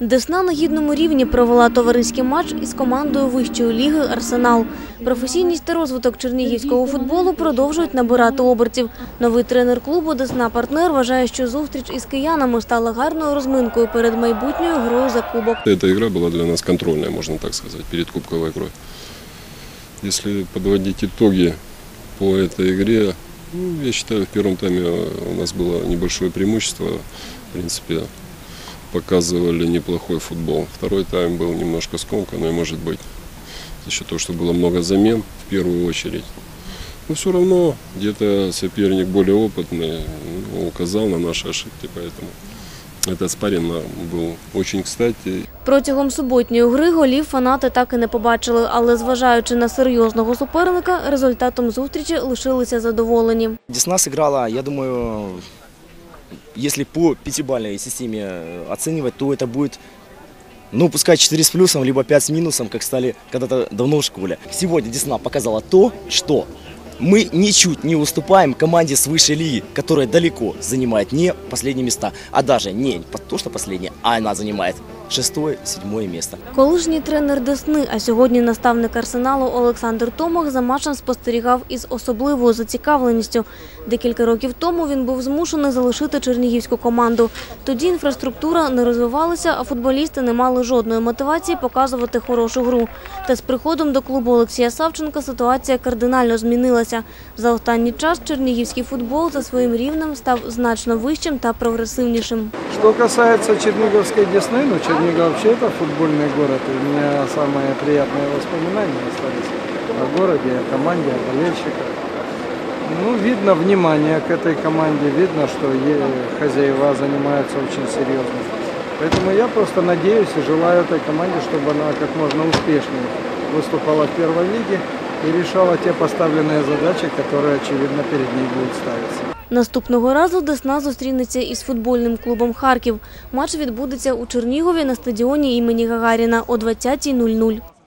Десна на гідному рівні провела товариський матч із командою вищої ліги Арсенал. Професійність та розвиток чернігівського футболу продовжують набирати обертів. Новий тренер клубу Десна партнер вважає, що зустріч із киянами стала гарною розминкою перед майбутньою грою за кубок. Эта игра была для нас контрольная, можно так сказать, перед кубковой игрой. Если подводить итоги по этой игре, ну, я считаю, в первом тайме у нас было небольшое преимущество. В принципе, показывали неплохой футбол. Второй тайм был немножко скомканный, может быть, за счет того, что было много замен в первую очередь. Но все равно где-то соперник более опытный ну, указал на наши ошибки, поэтому этот спарринг нам был очень кстати. Протягом суботньої гри голів фанати так і не побачили, але зважаючи на серйозного суперника, результатом зустрічі лишилися задоволені. Десна сыграла, я думаю, если по пятибалльной системе э, оценивать, то это будет, ну, пускай 4 с плюсом, либо 5 с минусом, как стали когда-то давно в школе. Сегодня Десна показала то, что мы ничуть не уступаем команде с высшей лиги, которая далеко занимает не последние места, а даже не то, что последнее, а она занимает шестое, седьмое место. Колишній тренер Десни, а сьогодні наставник Арсеналу Олександр Томах за матчем спостерігав із особливою зацікавленістю. Декілька років тому він був змушений залишити чернігівську команду. Тоді інфраструктура не розвивалася, а футболісти не мали жодної мотивації показувати хорошу гру. Та з приходом до клубу Олексія Савченка ситуація кардинально змінилася. За останній час чернігівський футбол за своїм рівнем став значно вищим та прогресивнішим. Что касается Черниговской Десны, ну Чернигов вообще это футбольный город, и у меня самые приятные воспоминания остались о городе, о команде, о болельщиках. Ну, видно внимание к этой команде, видно, что хозяева занимаются очень серьезно. Поэтому я просто надеюсь и желаю этой команде, чтобы она как можно успешнее выступала в первой лиге и решала те поставленные задачи, которые, очевидно, перед ней будут ставиться. Наступного разу Десна зустрінеться із футбольним клубом Харків. Матч відбудеться у Чернігові на стадіоні імені Гагаріна о 20.00.